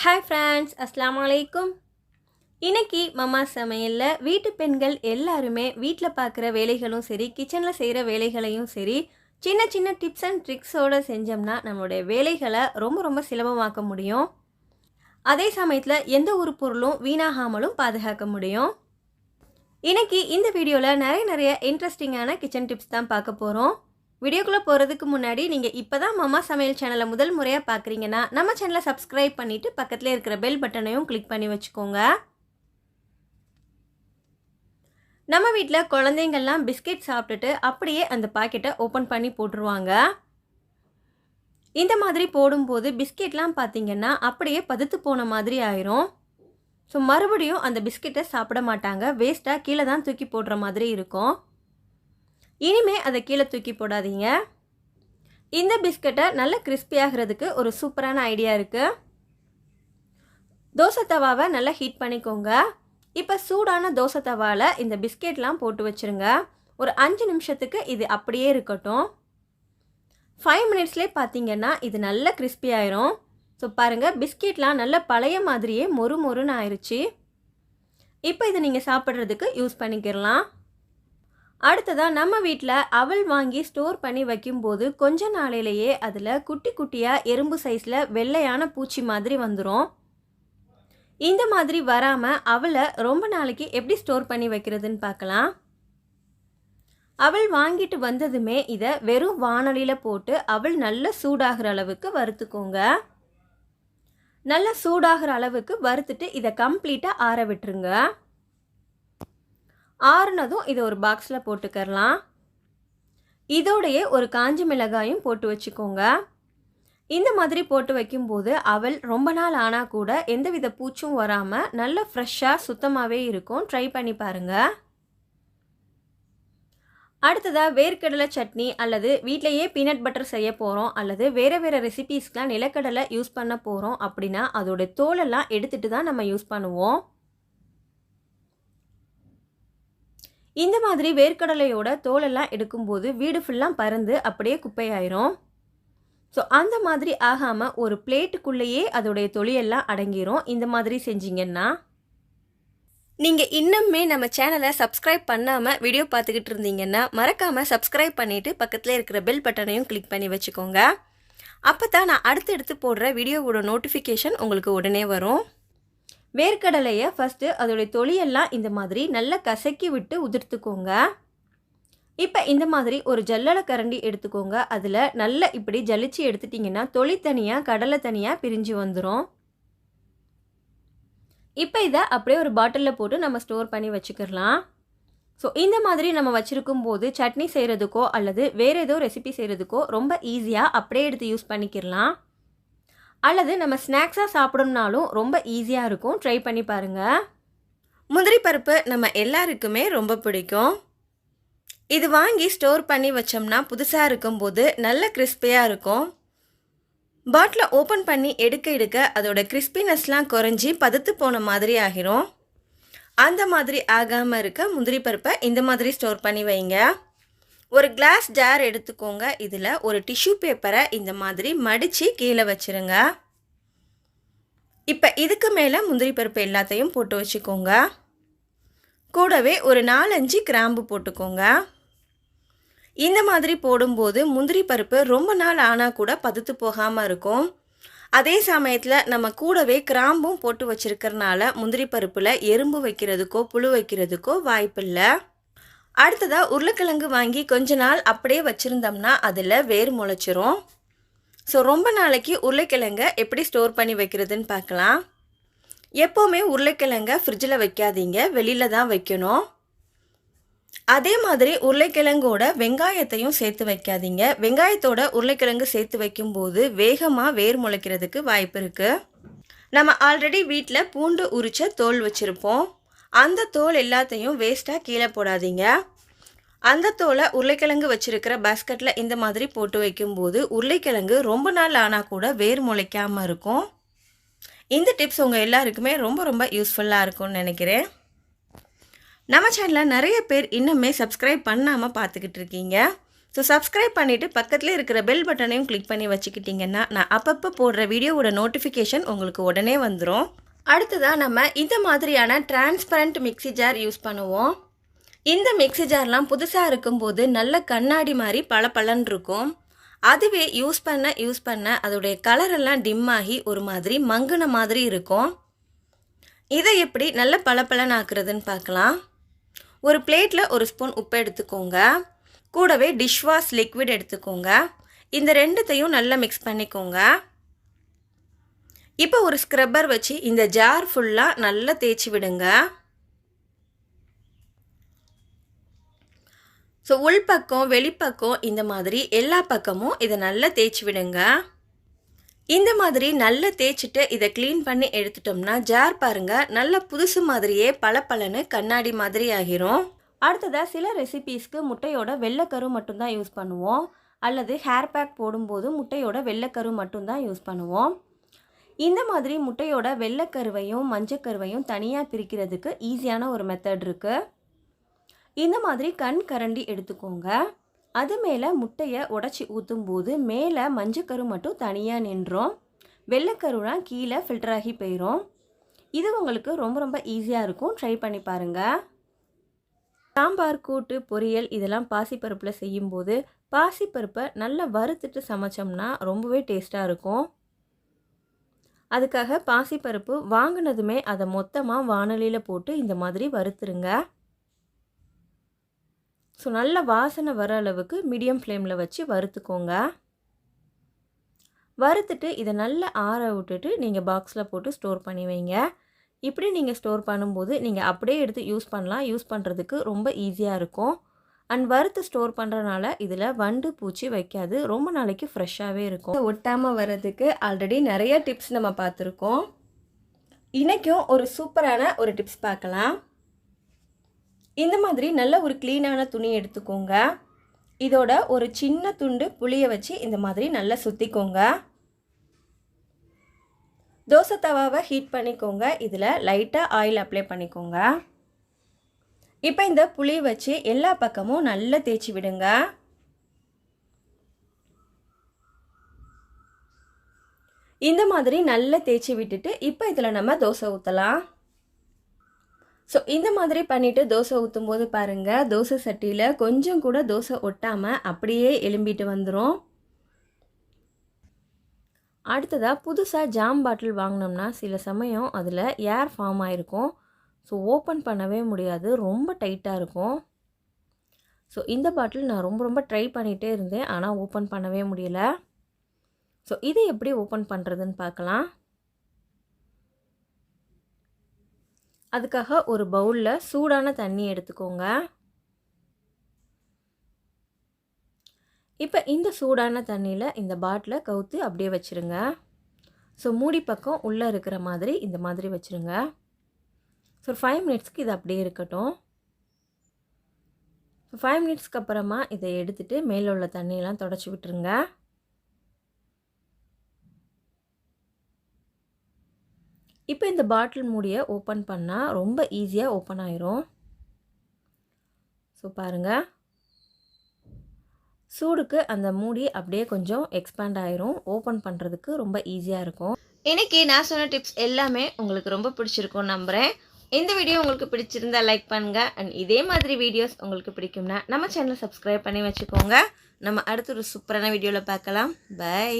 Hi friends அஸ்லாம் அலைக்கும் இன்றைக்கி மம்மா சமையலில் வீட்டு பெண்கள் எல்லாருமே வீட்டில் பார்க்குற வேலைகளும் சரி கிச்சனில் செய்கிற வேலைகளையும் சரி சின்ன சின்ன டிப்ஸ் அண்ட் ட்ரிக்ஸோடு செஞ்சோம்னா நம்மளுடைய வேலைகளை ரொம்ப ரொம்ப சுலபமாக்க முடியும். அதே சமயத்தில் எந்த ஒரு பொருளும் வீணாகாமலும் பாதுகாக்க முடியும். இன்றைக்கி இந்த வீடியோவில் நிறைய நிறைய இன்ட்ரெஸ்டிங்கான கிச்சன் டிப்ஸ் தான் பார்க்க போகிறோம் வீடியோக்குள்ளே போகிறதுக்கு முன்னாடி நீங்கள் இப்போ தான் மாமா சமையல் சேனலை முதல் முறையாக பார்க்குறீங்கன்னா நம்ம சேனலை சப்ஸ்கிரைப் பண்ணிவிட்டு பக்கத்தில் இருக்கிற பெல் பட்டனையும் கிளிக் பண்ணி வச்சுக்கோங்க. நம்ம வீட்டில் குழந்தைங்கள்லாம் பிஸ்கெட் சாப்பிட்டுட்டு அப்படியே அந்த பாக்கெட்டை ஓப்பன் பண்ணி போட்டுருவாங்க. இந்த மாதிரி போடும்போது பிஸ்கெட்லாம் பார்த்தீங்கன்னா அப்படியே பதுத்து போன மாதிரி ஆயிரும். ஸோ மறுபடியும் அந்த பிஸ்கெட்டை சாப்பிட மாட்டாங்க. வேஸ்ட்டாக கீழே தான் தூக்கி போடுற மாதிரி இருக்கும். இனிமே அதை கீழே தூக்கி போடாதீங்க. இந்த பிஸ்கட்டை நல்ல கிறிஸ்பி ஆகிறதுக்கு ஒரு சூப்பரான ஐடியா இருக்குது தோசை தவாவை நல்லா ஹீட் பண்ணிக்கோங்க. இப்போ சூடான தோசை தவாவில் இந்த பிஸ்கெட்லாம் போட்டு வச்சுருங்க. ஒரு அஞ்சு நிமிஷத்துக்கு இது அப்படியே இருக்கட்டும். ஃபைவ் மினிட்ஸ்லேயே பார்த்தீங்கன்னா இது நல்ல கிறிஸ்பி ஆயிரும். ஸோ பாருங்கள் பிஸ்கெட்லாம் நல்ல பழைய மாதிரியே மொறு மொறுன்னு ஆயிடுச்சு இப்போ இதை நீங்கள் சாப்பிட்றதுக்கு யூஸ் பண்ணிக்கிடலாம். அடுத்ததாக நம்ம வீட்டில் அவல் வாங்கி ஸ்டோர் பண்ணி வைக்கும்போது கொஞ்ச நாளையிலேயே அதில் குட்டி குட்டியாக எறும்பு சைஸில் வெள்ளையான பூச்சி மாதிரி வந்துடும் இந்த மாதிரி வராமல் அவளை ரொம்ப நாளைக்கு எப்படி ஸ்டோர் பண்ணி வைக்கிறதுன்னு பார்க்கலாம் அவள் வாங்கிட்டு வந்ததுமே இதை வெறும் வானொலியில் போட்டு அவள் நல்ல சூடாகிற அளவுக்கு வறுத்துக்கோங்க. நல்லா சூடாகிற அளவுக்கு வறுத்துட்டு இதை கம்ப்ளீட்டாக ஆற விட்டுருங்க. ஆறுனதும் இதை ஒரு பாக்ஸில் போட்டுக்கரலாம் இதோடையே ஒரு காஞ்சி மிளகாயும் போட்டு வச்சுக்கோங்க. இந்த மாதிரி போட்டு வைக்கும்போது அவள் ரொம்ப நாள் ஆனால் கூட எந்தவித பூச்சும் வராமல் நல்ல ஃப்ரெஷ்ஷாக சுத்தமாகவே இருக்கும். ட்ரை பண்ணி பாருங்கள் அடுத்ததாக வேர்க்கடலை சட்னி அல்லது வீட்டிலையே பீனட் பட்டர் செய்ய போகிறோம் அல்லது வேறு வேறு ரெசிபீஸ்க்கெலாம் நிலக்கடலை யூஸ் பண்ண போகிறோம் அப்படின்னா அதோடய தோலெல்லாம் எடுத்துகிட்டு தான் நம்ம யூஸ் பண்ணுவோம். இந்த மாதிரி வேர்க்கடலையோட தோலெல்லாம் எடுக்கும்போது வீடு ஃபுல்லாக பறந்து அப்படியே குப்பையாயிரும். ஸோ அந்த மாதிரி ஆகாமல் ஒரு பிளேட்டுக்குள்ளேயே அதோடைய தொழிலெல்லாம் அடங்கிரும். இந்த மாதிரி செஞ்சீங்கன்னா நீங்கள் இன்னுமே நம்ம சேனலை சப்ஸ்கிரைப் பண்ணாமல் வீடியோ பார்த்துக்கிட்டு இருந்தீங்கன்னா மறக்காமல் சப்ஸ்கிரைப் பண்ணிவிட்டு பக்கத்தில் இருக்கிற பெல் பட்டனையும் கிளிக் பண்ணி வச்சுக்கோங்க. அப்போ தான் நான் அடுத்தடுத்து போடுற வீடியோவோட நோட்டிஃபிகேஷன் உங்களுக்கு உடனே வரும். வேர்க்கடலையை ஃபஸ்ட்டு அதோடைய தொலியெல்லாம் இந்த மாதிரி நல்லா கசக்கி விட்டு உதிர்த்துக்கோங்க. இப்போ இந்த மாதிரி ஒரு ஜல்லடை கரண்டி எடுத்துக்கோங்க. அதில் நல்லா இப்படி ஜலிச்சு எடுத்துட்டிங்கன்னா தொளி தனியாக கடலை தனியாக பிரிஞ்சு வந்துடும் இப்போ இதை அப்படியே ஒரு பாட்டிலில் போட்டு நம்ம ஸ்டோர் பண்ணி வச்சுக்கிடலாம் ஸோ இந்த மாதிரி நம்ம வச்சுருக்கும் போது சட்னி செய்கிறதுக்கோ அல்லது வேறு ஏதோ ரெசிபி செய்கிறதுக்கோ ரொம்ப ஈஸியாக அப்படியே எடுத்து யூஸ் பண்ணிக்கிடலாம் அல்லது நம்ம ஸ்நாக்ஸாக சாப்பிடணும்னாலும் ரொம்ப ஈஸியாக இருக்கும். ட்ரை பண்ணி பாருங்கள் முந்திரி பருப்பு நம்ம எல்லாருக்குமே ரொம்ப பிடிக்கும். இது வாங்கி ஸ்டோர் பண்ணி வச்சோம்னா புதுசாக இருக்கும்போது நல்ல கிறிஸ்பியாக இருக்கும். பாட்டில் ஓப்பன் பண்ணி எடுக்க எடுக்க அதோட கிறிஸ்பினஸ்லாம் குறைஞ்சி பதுத்து போன மாதிரி ஆகிரும். அந்த மாதிரி ஆகாமல் இருக்க முந்திரி பருப்பை இந்த மாதிரி ஸ்டோர் பண்ணி வைங்க. ஒரு கிளாஸ் ஜார் எடுத்துக்கோங்க. இதில் ஒரு டிஷ்யூ பேப்பரை இந்த மாதிரி மடித்து கீழே வச்சுருங்க. இப்போ இதுக்கு மேலே முந்திரி பருப்பு எல்லாத்தையும் போட்டு வச்சுக்கோங்க. கூடவே ஒரு நாலஞ்சு கிராம்பு போட்டுக்கோங்க. இந்த மாதிரி போடும்போது முந்திரி பருப்பு ரொம்ப நாள் ஆனால் கூட பதுத்து போகாமல் இருக்கும். அதே சமயத்தில் நம்ம கூடவே கிராம்பும் போட்டு வச்சுருக்கிறனால முந்திரி பருப்பில் எறும்பு வைக்கிறதுக்கோ புழு வைக்கிறதுக்கோ வாய்ப்பில்லை. அடுத்ததாக உருளைக்கிழங்கு வாங்கி கொஞ்ச நாள் அப்படியே வச்சுருந்தோம்னா அதில் வேர் முளைச்சிரும். ஸோ ரொம்ப நாளைக்கு உருளைக்கிழங்க எப்படி ஸ்டோர் பண்ணி வைக்கிறதுன்னு பார்க்கலாம். எப்போவுமே உருளைக்கிழங்க ஃப்ரிட்ஜில் வைக்காதீங்க வெளியில் தான் வைக்கணும். அதே மாதிரி உருளைக்கிழங்கோட வெங்காயத்தையும் சேர்த்து வைக்காதீங்க. வெங்காயத்தோட உருளைக்கிழங்கு சேர்த்து வைக்கும்போது வேகமாக வேர் முளைக்கிறதுக்கு வாய்ப்பு இருக்குது நம்ம ஆல்ரெடி வீட்டில் பூண்டு உரிச்ச தோல் வச்சுருப்போம். அந்த தோல் எல்லாத்தையும் வேஸ்ட்டாக கீழே போடாதீங்க. அந்த தோலை உருளைக்கிழங்கு வச்சுருக்கிற பாஸ்கெட்டில் இந்த மாதிரி போட்டு வைக்கும்போது உருளைக்கிழங்கு ரொம்ப நாள் ஆனால் கூட வேர் முளைக்காமல் இருக்கும். இந்த டிப்ஸ் உங்கள் எல்லாருக்குமே ரொம்ப ரொம்ப யூஸ்ஃபுல்லாக இருக்கும்னு நினைக்கிறேன். நம்ம சேனலில் நிறைய பேர் இன்னுமே சப்ஸ்கிரைப் பண்ணாமல் பார்த்துக்கிட்டு இருக்கீங்க. ஸோ சப்ஸ்கிரைப் பண்ணிவிட்டு பக்கத்தில் இருக்கிற பெல் பட்டனையும் கிளிக் பண்ணி வச்சுக்கிட்டிங்கன்னா நான் அப்பப்போ போடுற வீடியோவோட நோட்டிஃபிகேஷன் உங்களுக்கு உடனே வந்துடும் அடுத்ததாக நம்ம இந்த மாதிரியான டிரான்ஸ்பரண்ட் மிக்ஸி ஜார் யூஸ் பண்ணுவோம். இந்த மிக்ஸி ஜார்லாம் புதுசாக இருக்கும்போது நல்ல கண்ணாடி மாதிரி பளபளன்னு இருக்கும் அதுவே யூஸ் பண்ண யூஸ் பண்ண அதோடைய கலரெல்லாம் டிம் ஆகி ஒரு மாதிரி மங்குன மாதிரி இருக்கும். இதை எப்படி நல்ல பளபளன் ஆக்குறதுன்னு பார்க்கலாம். ஒரு பிளேட்டில் ஒரு ஸ்பூன் உப்பு எடுத்துக்கோங்க. கூடவே டிஷ்வாஷ் லிக்விட் எடுத்துக்கோங்க. இந்த ரெண்டுத்தையும் நல்லா மிக்ஸ் பண்ணிக்கோங்க. இப்போ ஒரு ஸ்க்ரப்பர் வச்சு இந்த ஜார் ஃபுல்லாக நல்லா தேய்ச்சி விடுங்க. ஸோ உள்பக்கம் வெளிப்பக்கம் இந்த மாதிரி எல்லா பக்கமும் இதை நல்லா தேய்ச்சி விடுங்க. இந்த மாதிரி நல்லா தேய்ச்சிட்டு இதை க்ளீன் பண்ணி எடுத்துட்டோம்னா ஜார் பாருங்கள் நல்ல புதுசு மாதிரியே பளபளன்னு கண்ணாடி மாதிரி ஆகிரும். அடுத்ததாக சில ரெசிபீஸ்க்கு முட்டையோட வெள்ளைக்கரு மட்டும்தான் யூஸ் பண்ணுவோம். அல்லது ஹேர் பேக் போடும்போது முட்டையோட வெள்ளைக்கரு மட்டும்தான் யூஸ் பண்ணுவோம். இந்த மாதிரி முட்டையோட வெள்ளைக்கருவையும் மஞ்சக்கருவையும் தனியாக பிரிக்கிறதுக்கு ஈஸியான ஒரு மெத்தட் இருக்குது இந்த மாதிரி கண் கரண்டி எடுத்துக்கோங்க. அது மேலே முட்டையை உடச்சி ஊற்றும் போது மேலே மஞ்சக்கரு மட்டும் தனியாக நின்றோம். வெள்ளைக்கருலாம் கீழே ஃபில்டர் ஆகி போயிடும் இது உங்களுக்கு ரொம்ப ரொம்ப ஈஸியாக இருக்கும். ட்ரை பண்ணி பாருங்கள் சாம்பார் கூட்டு பொரியல் இதெல்லாம் பாசிப்பருப்பில் செய்யும்போது பாசிப்பருப்பை நல்லா வறுத்துட்டு சமைச்சோம்னா ரொம்பவே டேஸ்ட்டாக இருக்கும். அதுக்காக பாசிப்பருப்பு வாங்கினதுமே அதை மொத்தமாக வானலியில் போட்டு இந்த மாதிரி வறுத்துருங்க. ஸோ நல்ல வாசனை வர அளவுக்கு மீடியம் ஃப்ளேமில் வச்சு வறுத்துக்கோங்க. வறுத்துட்டு இதை நல்லா ஆற விட்டுட்டு நீங்கள் பாக்ஸில் போட்டு ஸ்டோர் பண்ணி வைங்க. இப்படி நீங்கள் ஸ்டோர் பண்ணும்போது நீங்கள் அப்படியே எடுத்து யூஸ் பண்ணலாம். யூஸ் பண்ணுறதுக்கு ரொம்ப ஈஸியாக இருக்கும். அண்ட் வறுத்து ஸ்டோர் பண்ணுறனால இதில் வண்டு பூச்சி வைக்காது. ரொம்ப நாளைக்கு ஃப்ரெஷ்ஷாகவே இருக்கும். ஒட்டாமல் வர்றதுக்கு ஆல்ரெடி நிறைய டிப்ஸ் நம்ம பார்த்துருக்கோம். இன்றைக்கும் ஒரு சூப்பரான ஒரு டிப்ஸ் பார்க்கலாம். இந்த மாதிரி நல்ல ஒரு க்ளீனான துணி எடுத்துக்கோங்க. இதோட ஒரு சின்ன துண்டு புளியை வச்சு இந்த மாதிரி நல்லா சுற்றிக்கோங்க தோசை தவாவை ஹீட் பண்ணிக்கோங்க. இதில் லைட்டாக ஆயில் அப்ளை பண்ணிக்கோங்க. இப்போ இந்த புளி வச்சு எல்லா பக்கமும் நல்லா தேய்ச்சி விடுங்க. இந்த மாதிரி நல்லா தேய்ச்சி விட்டுட்டு இப்போ இதில் நம்ம தோசை ஊற்றலாம் ஸோ இந்த மாதிரி பண்ணிவிட்டு தோசை ஊற்றும் போது பாருங்கள் தோசை சட்டியில் கொஞ்சம் கூட தோசை ஒட்டாமல் அப்படியே எலும்பிட்டு வந்துடும் அடுத்ததாக புதுசாக ஜாம் பாட்டில் வாங்கினோம்னா சில சமயம் அதில் ஏர் ஃபார்ம் ஆகிருக்கும் ஸோ ஓப்பன் பண்ணவே முடியாது ரொம்ப டைட்டாக இருக்கும். ஸோ இந்த பாட்டில் நான் ரொம்ப ரொம்ப ட்ரை பண்ணிகிட்டே இருந்தேன் ஆனால் ஓப்பன் பண்ணவே முடியல. ஸோ இதை எப்படி ஓப்பன் பண்ணுறதுன்னு பார்க்கலாம். அதுக்காக ஒரு பவுலில் சூடான தண்ணி எடுத்துக்கோங்க. இப்போ இந்த சூடான தண்ணியில் இந்த பாட்டிலை கவுத்து அப்படியே வச்சுருங்க. ஸோ மூடி பக்கம் உள்ளே இருக்கிற மாதிரி இந்த மாதிரி வச்சுருங்க. ஸோ ஃபைவ் மினிட்ஸ்க்கு இது அப்படியே இருக்கட்டும். ஃபைவ் மினிட்ஸ்க்கு அப்புறமா இதை எடுத்துகிட்டு மேலே உள்ள தண்ணியெல்லாம் தொடச்சி விட்டுருங்க. இப்போ இந்த பாட்டில் மூடியை ஓப்பன் பண்ணால் ரொம்ப ஈஸியாக ஓப்பன் ஆயிரும். ஸோ பாருங்கள் சூடுக்கு அந்த மூடி அப்படியே கொஞ்சம் எக்ஸ்பேண்ட் ஆயிரும். ஓப்பன் பண்ணுறதுக்கு ரொம்ப ஈஸியாக இருக்கும். இன்றைக்கி நான் சொன்ன டிப்ஸ் எல்லாமே உங்களுக்கு ரொம்ப பிடிச்சிருக்கும் நம்புகிறேன் இந்த வீடியோ உங்களுக்கு பிடிச்சிருந்தா லைக் பண்ணுங்கள் அண்ட் இதே மாதிரி வீடியோஸ் உங்களுக்கு பிடிக்கும்னா நம்ம சேனலை சப்ஸ்கிரைப் பண்ணி வச்சுக்கோங்க. நம்ம அடுத்த ஒரு சூப்பரான வீடியோவில் பார்க்கலாம். பை